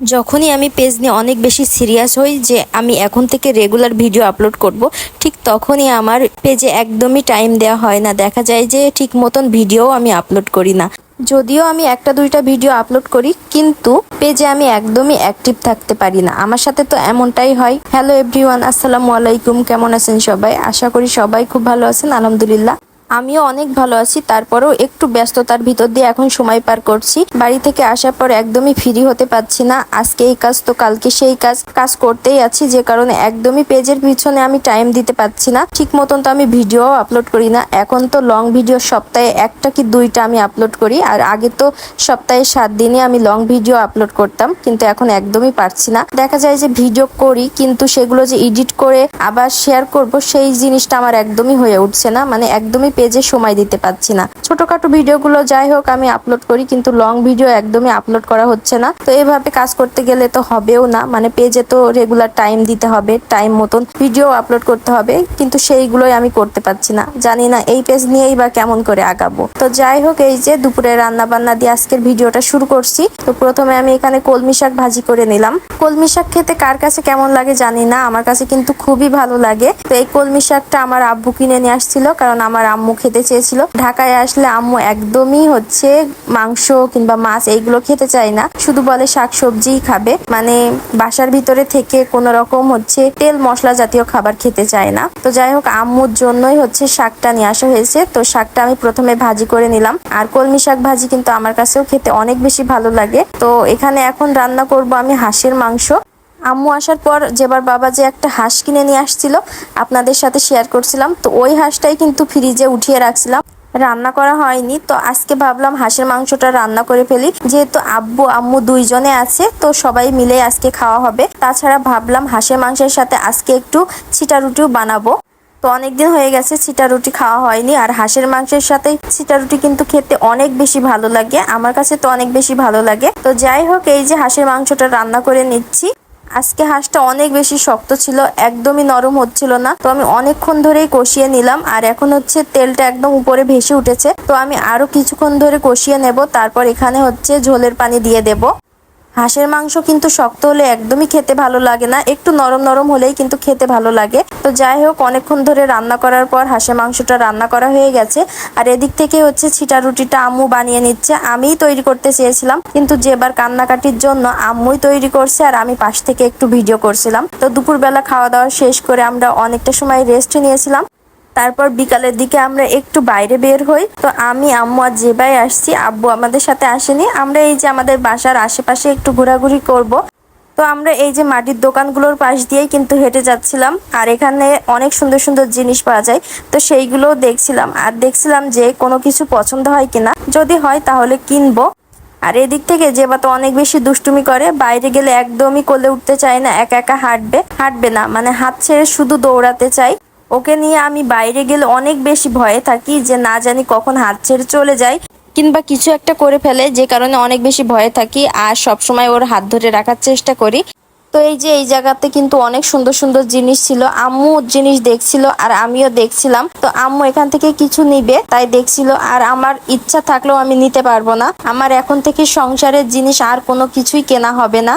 যখনই আমি পেজ নিয়ে অনেক বেশি সিরিয়াস হই যে আমি এখন থেকে রেগুলার ভিডিও আপলোড করব, ঠিক তখনই আমার পেজে একদমই টাইম দেওয়া হয় না। দেখা যায় যে ঠিক মতন ভিডিও আমি আপলোড করি না। যদিও আমি একটা দুইটা ভিডিও আপলোড করি, কিন্তু পেজে আমি একদমই অ্যাক্টিভ থাকতে পারি না। আমার সাথে তো এমনটাই হয়। হ্যালো এভরিওয়ান আসসালামু আলাইকুম। কেমন আছেন সবাই? আশা করি সবাই খুব ভালো আছেন, আলহামদুলিল্লাহ। আমিও অনেক ভালো আছি, তারপরেও একটু ব্যস্ততার ভিতর দিয়ে এখন সময় পার করছি। বাড়ি থেকে আসার পর একদমই ফ্রি হতে পারছি না, আজকে এই কাজ তো কালকে সেই কাজ কাজ করতেই আছি, যে কারণে একদমই পেজের পিছনে আমি টাইম দিতে পারছি না। ঠিক মতন তো আমি ভিডিও আপলোড করি না, এখন তো লং ভিডিও সপ্তাহে একটা কি দুইটা আমি আপলোড করি, আর আগে তো সপ্তাহে সাত দিনে আমি লং ভিডিও আপলোড করতাম, কিন্তু এখন একদমই পারছি না। দেখা যায় যে ভিডিও করি, কিন্তু সেগুলো যে এডিট করে আবার শেয়ার করব, সেই জিনিসটা আমার একদমই হয়ে উঠছে না মানে একদমই পেজে সময় দিতে পারছি না। ছোটখাটো ভিডিওগুলো যাই হোক, আমি আপলোড করি, কিন্তু লং ভিডিও একদমই আপলোড করা হচ্ছে না। তো এভাবে কাজ করতে গেলে তো হবেও না। মানে পেজে তো রেগুলার টাইম দিতে হবে টাইম মতন ভিডিও আপলোড করতে হবে, কিন্তু সেইগুলোই আমি করতে পারছি না। জানি না এই পেজ নিয়েই বা কেমন করে আগাবো। তো যাই হোক, এই যে দুপুরে রান্না বান্না দিয়ে আজকের ভিডিওটা শুরু করছি। তো প্রথমে আমি এখানে কলমি শাক ভাজি করে নিলাম। কলমি শাক খেতে কার কাছে কেমন লাগে জানি না, আমার কাছে কিন্তু খুবই ভালো লাগে। তো এই কলমি শাকটা আমার আব্বু কিনে নিয়ে আসছিল, কারণ আমার আম্মু খেতে চেয়েছিল। ঢাকায় আসলে আম্মু একদমই হচ্ছে মাংস কিংবা মাছ এইগুলো খেতে চায় না। শুধু বলে শাক সবজিই খাবে। মানে বাসার ভিতরে থেকে কোনো রকম হচ্ছে তেল মশলা জাতীয় খাবার খেতে চায় না। তো যাই হোক, আম্মুর জন্যই হচ্ছে শাকটা নিয়ে আসা হয়েছে। তো শাকটা আমি প্রথমে ভাজি করে নিলাম। আর কলমি শাক ভাজি কিন্তু আমার কাছেও খেতে অনেক বেশি ভালো লাগে। তো এখানে এখন রান্না করব আমি হাঁসের মাংস। আম্মু আসার পর যেবার বাবা যে একটা হাঁস কিনে নিয়ে আসছিল, আপনাদের সাথে শেয়ার করছিলাম। তো ওই হাঁসটাই কিন্তু ফ্রিজে উঠিয়ে রাখছিলাম। রান্না করা হয়নি, তো আজকে ভাবলাম হাঁসের মাংসটা রান্না করে ফেলি। যেহেতু আব্বু, আম্মু দুইজনে আছে, তো সবাই মিলে আজকে খাওয়া হবে। তাছাড়া ভাবলাম হাঁসের মাংসের সাথে আজকে একটু ছিটা রুটিও বানাবো। তো অনেকদিন হয়ে গেছে ছিটা রুটি খাওয়া হয়নি, আর হাঁসের মাংসের সাথে ছিটা রুটি কিন্তু খেতে অনেক বেশি ভালো লাগে। আমার কাছে তো অনেক বেশি ভালো লাগে। তো যাই হোক, এই যে হাঁসের মাংসটা রান্না করে নিচ্ছি। আজকে হাঁসটা অনেক বেশি শক্ত ছিল, একদমই নরম হচ্ছিল না। তো আমি অনেকক্ষণ ধরেই কষিয়ে নিলাম, আর এখন হচ্ছে তেলটা একদম উপরে ভেসে উঠেছে। তো আমি আরও কিছুক্ষণ ধরে কষিয়ে নেব, তারপর এখানে হচ্ছে ঝোলের পানি দিয়ে দেব। হাঁসের মাংস কিন্তু শক্ত হলে একদমই খেতে ভালো লাগে না। একটু নরম নরম হলেই কিন্তু খেতে ভালো লাগে। তো যাই হোক, অনেকক্ষণ ধরে রান্না করার পর হাঁসের মাংসটা রান্না করা হয়ে গেছে। আর এদিক থেকে হচ্ছে ছিটা রুটিটা আম্মু বানিয়ে নিচ্ছে। আমিই তৈরি করতে চেয়েছিলাম, কিন্তু যেবার কান্নাকাটির জন্য আম্মুই তৈরি করছে আর আমি পাশ থেকে একটু ভিডিও করছিলাম। তো দুপুরবেলা খাওয়া দাওয়া শেষ করে আমরা অনেকটা সময় রেস্ট নিয়েছিলাম। তারপর বিকালের দিকে আমরা একটু বাইরে বের হই। তো আমি, আম্মু আর জেবাই আসছি। আব্বু আমাদের সাথে আসেনি। আমরা এই যে আমাদের বাসার আশেপাশে একটু ঘোরাঘুরি করব। তো আমরা এই যে মাটির দোকানগুলোর পাশ দিয়েই কিন্তু হেঁটে যাচ্ছিলাম। আর এখানে অনেক সুন্দর সুন্দর জিনিস পাওয়া যায়। তো সেইগুলোও দেখছিলাম। আর দেখছিলাম যে কোনো কিছু পছন্দ হয় কিনা। যদি হয় তাহলে কিনবো। আর এদিক থেকে জেবা তো অনেক বেশি দুষ্টুমি করে। বাইরে গেলে একদমই কোলে উঠতে চায় না। একা একা হাঁটবে। হাঁটবে না। মানে হাত ছেড়ে শুধু দৌড়াতে চাই ওকে নিয়ে আমি বাইরে গেলে অনেক বেশি ভয়ে থাকি যে না জানি কখন হাত ছেড়ে চলে যায় কিংবা কিছু একটা করে ফেলে যে কারণে অনেক বেশি ভয়ে থাকি আর সব সময় ওর হাত ধরে রাখার চেষ্টা করি। তো এই যে এই জায়গাতে কিন্তু অনেক সুন্দর সুন্দর জিনিস ছিল। আম্মু জিনিস দেখছিল আর আমিও দেখছিলাম। তো আম্মু এখান থেকে কিছু নিবে, তাই দেখছিল আর আমার ইচ্ছা থাকলেও আমি নিতে পারব না। আমার এখন থেকে সংসারের জিনিস আর কোনো কিছুই কেনা হবে না।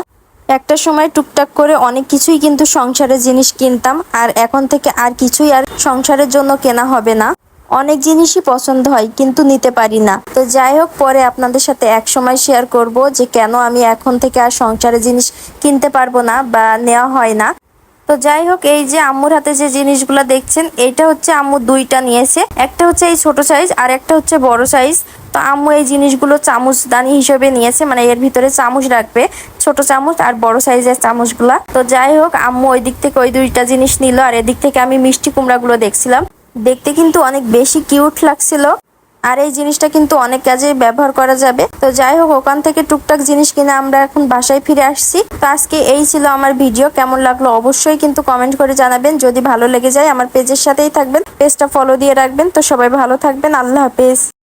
একটা সময় টুকটাক করে অনেক কিছুই কিন্তু সংসারের জিনিস কিনতাম, আর এখন থেকে আর কিছুই আর সংসারের জন্য কেনা হবে না। অনেক জিনিসই পছন্দ হয়, কিন্তু নিতে পারি না। তো যাই হোক, পরে আপনাদের সাথে এক সময় শেয়ার করব যে কেন আমি এখন থেকে আর সংসারের জিনিস কিনতে পারব না বা নেওয়া হয় না। তো যাই হোক, এই যে আম্মুর হাতে যে জিনিসগুলো দেখছেন, এটা হচ্ছে আম্মু দুইটা নিয়েছে। একটা হচ্ছে এই ছোট সাইজ আর একটা হচ্ছে বড় সাইজ তো আম্মু এই জিনিসগুলো চামচদানি হিসেবে নিয়েছে মানে এর ভিতরে চামচ রাখবে, ছোট চামচ আর বড় সাইজের চামচগুলা। তো যাই হোক, আম্মু ওই দিক থেকে ওই দুইটা জিনিস নিল, আর এদিক থেকে আমি মিষ্টি কুমড়াগুলো দেখছিলাম। দেখতে কিন্তু অনেক বেশি কিউট লাগছিল, আর এই জিনিসটা কিন্তু অনেক কাজে ব্যবহার করা যাবে। তো যাই হোক, ওখান থেকে টুকটাক জিনিস কিনে আমরা এখন বাসায় ফিরে আসছি। তো আজকে এই ছিল আমার ভিডিও, কেমন লাগল অবশ্যই কিন্তু কমেন্ট করে জানাবেন। যদি ভালো লেগে যায়, আমার পেজের সাথেই থাকবেন, পেজটা ফলো দিয়ে রাখবেন। তো সবাই ভালো থাকবেন, আল্লাহ হাফেজ।